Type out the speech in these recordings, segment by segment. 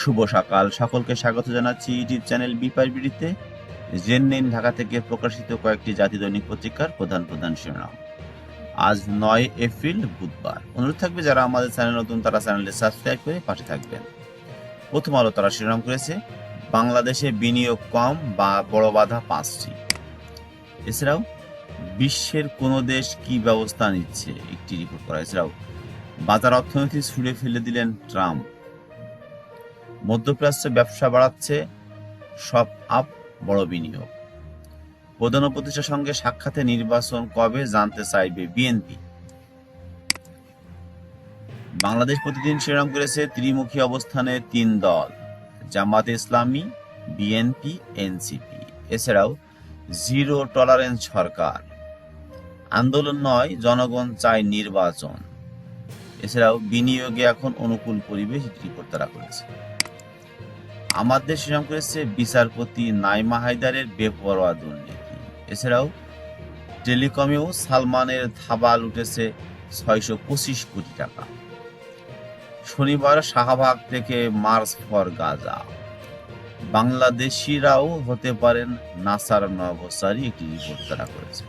শুভ সকাল। সকলকে স্বাগত জানাচ্ছি ইউটিউব চ্যানেল বিপার বিডিতে জেন নিন ঢাকা থেকে প্রকাশিত কয়েকটি জাতি দৈনিক পত্রিকার প্রধান প্রধান শিরোনাম। আজ নয় এপ্রিল, বুধবার। অনুরোধ থাকবে যারা আমাদের চ্যানেল নতুন, তারা চ্যানেলটি সাবস্ক্রাইব করে পাশে থাকবেন। প্রথম আলো তারা শিরোনাম করেছে, বাংলাদেশে বিনিয়োগ কম বা বড় বাধা পাঁচটি। এছাড়াও, বিশ্বের কোনো দেশ কি ব্যবস্থা নিচ্ছে? একটি রিপোর্ট করা এছাড়াও, বাজার অর্থনীতি ছুড়ে ফেলে দিলেন ট্রাম্প। মধ্যপ্রাচ্যে ব্যবসা বাড়াচ্ছে সব আপ, বড় বিনিয়োগ। প্রধান উপদেষ্টার সঙ্গে সাক্ষাতে নির্বাচন কবে জানতে চাইবে বিএনপি? বাংলাদেশ প্রতিদিন শিরোনাম করেছে ত্রিমুখী অবস্থানে তিন দল, জামাত ইসলামী, বিএনপি, এনসিপি। এছাড়াও জিরো টলারেন্স সরকার। আন্দোলন নয়, জনগণ চায় নির্বাচন। এছাড়াও বিনিয়োগে এখন অনুকূল পরিবেশ রিপোর্ট তারা করেছে। আমাদের শিরোনাম করেছে বিচারপতি নাইমা হায়দারের বেপরোয়া দুর্নীতি। এছাড়াও টেলিকমেও সালমানের থাবা উঠেছে ছয়শো পঁচিশ কোটি টাকা। শনিবার শাহবাগ থেকে মার্চ ফর গাজা। বাংলাদেশিরাও হতে পারেন নাসার নবসারী একটি রিপোর্ট তারা করেছে।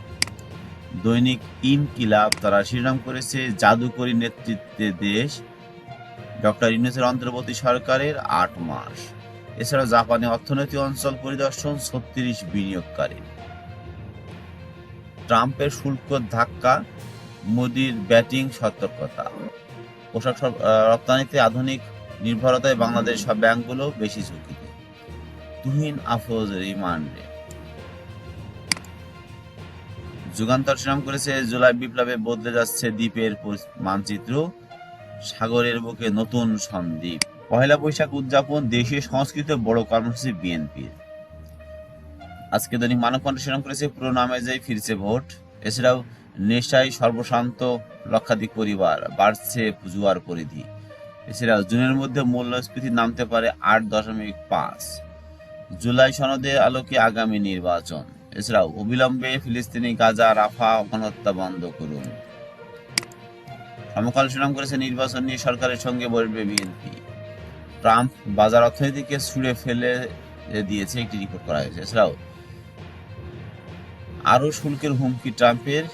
দৈনিক ইনকিলাব তারা শিরোনাম করেছে জাদুকরী নেতৃত্বে দেশ। ডক্টর ইউনুসের অন্তর্বর্তী সরকারের আট মাস। এছাড়া জাপানে অর্থনৈতিক অঞ্চল পরিদর্শন ছত্রিশ বিনিয়োগকারী। ট্রাম্পের শুল্ক ধাক্কা, মোদির ব্যাটিং সতর্কতা। পোশাক রপ্তানিতে আধুনিক নির্ভরতায় বাংলাদেশ সব ব্যাংকগুলো বেশি ঝুঁকিতে তুহিন আফরোজ রিমান্ডে। যুগান্তর শিরাম করেছে, জুলাই বিপ্লবে বদলে যাচ্ছে দ্বীপের মানচিত্র। সাগরের বুকে নতুন সন্দ্বীপ পহেলা বৈশাখ উদযাপন দেশীয় সংস্কৃতির বড় কর্মসূচি বিএনপির আজকে দৈনিক মানবকণ্ঠ শিরাম করেছে, পুরো নামে যাই ফিরছে ভোট। এছাড়াও নেশায় সর্বশান্ত লক্ষাধিক পরিবার বাড়ছে জুয়ার পরিধি। এছাড়াও জুনের মধ্যে মূল্যস্ফীতি নামতে পারে আট দশমিক পাঁচ। জুলাই সনদে আলোকে আগামী নির্বাচন। এছাড়াও অবিলম্বে ফিলিস্তিনি গাজা রাফা গণহত্যা বন্ধ করুন। সমকাল সুনাম করেছে নির্বাচন নিয়ে সরকারের সঙ্গে বলবে বিএনপি। ট্রাম্প বাজার অর্থনীতিকে ছুঁড়ে ফেলে দিয়েছে একটি রিপোর্ট করা হয়েছে। এছাড়াও আরও শুল্কের হুমকি ট্রাম্পের,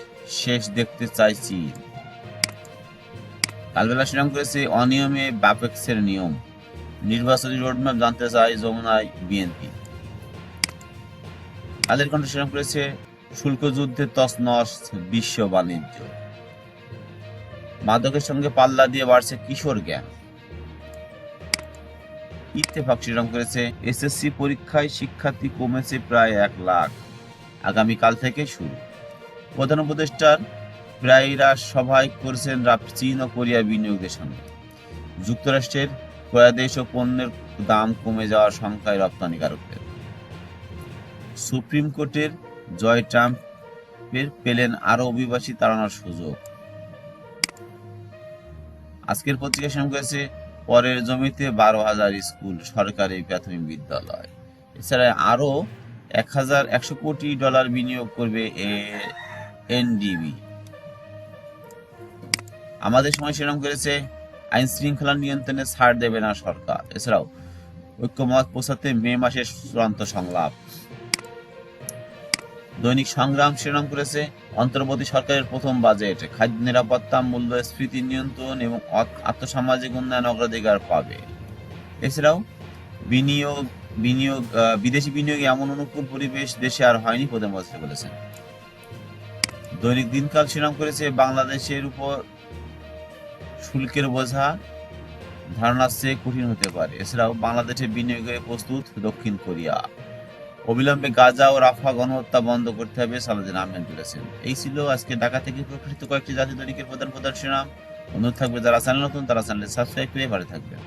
শেষ দেখতে চাই চীন। কালবেলা শিরাম করেছে অনিয়মে বাপেক্সের নিয়ম। নির্বাচনী রোডম্যাপ জানতে চাই যমুনায় বিএনপি। কালের কণ্ঠ শিরাম করেছে শুল্ক যুদ্ধে তছনছ বিশ্ব বাণিজ্য। মাদকের সঙ্গে পাল্লা দিয়ে বাড়ছে কিশোর জ্ঞান। ইত্তেফাক শিরোনাম করেছে এসএসসি পরীক্ষায় শিক্ষার্থী কমেছে প্রায় এক লাখ। আগামীকাল থেকে শুরু। প্রধান উপদেষ্টার প্রায়রা সভায় করছেন চীন ও কোরিয়া বিনিয়োগের সঙ্গে। যুক্তরাষ্ট্রের ক্রয়াদেশ ও পণ্যের দাম কমে যাওয়ার সংখ্যায় রপ্তানিকারকদের সুপ্রিম কোর্টের জয় ট্রাম্পের পেলেন আরও অভিবাসী তাড়ানোর সুযোগ। আজকের পত্রিকা শুরু করেছে পরের জমিতে বারো হাজার স্কুল, সরকারি প্রাথমিক বিদ্যালয়। এছাড়া আরও এক হাজার একশো কোটি ডলার বিনিয়োগ করবে এ এনডিবি আমাদের সময় সেরকম করেছে আইন শৃঙ্খলা নিয়ন্ত্রণে ছাড় দেবে না সরকার। এছাড়াও ঐক্যমত পৌঁছাতে মে মাসের চূড়ান্ত সংলাপ। দৈনিক সংগ্রাম শিরোনাম করেছে অন্তর্বর্তী সরকারের প্রথম বাজেট। খাদ্য নিরাপত্তা, মূল্যস্ফীতি নিয়ন্ত্রণ এবং আত্মসামাজিক উন্নয়ন অগ্রাধিকার পাবে। এছাড়াও বিনিয়োগ বিনিয়োগ বিদেশি বিনিয়োগে এমন অনুকূল পরিবেশ দেশে আর হয়নি প্রধানমন্ত্রী বলেছেন। দৈনিক দিনকাল শিরোনাম করেছে বাংলাদেশের উপর শুল্কের বোঝা ধারণার চেয়ে কঠিন হতে পারে। এছাড়াও বাংলাদেশে বিনিয়োগে প্রস্তুত দক্ষিণ কোরিয়া। অবিলম্বে গাজা ও রাফা গণহত্যা বন্ধ করতে হবে সালাদিন আহমেদ বলেছেন। এই ছিল আজকে ঢাকা থেকে প্রকাশিত কয়েকটি জাতীয় দৈনিকের প্রধান প্রধান শিরাম অনুরোধ থাকবে যারা চ্যানেল নতুন, তারা চ্যানেলে সাবস্ক্রাইব করে ভালো থাকবেন।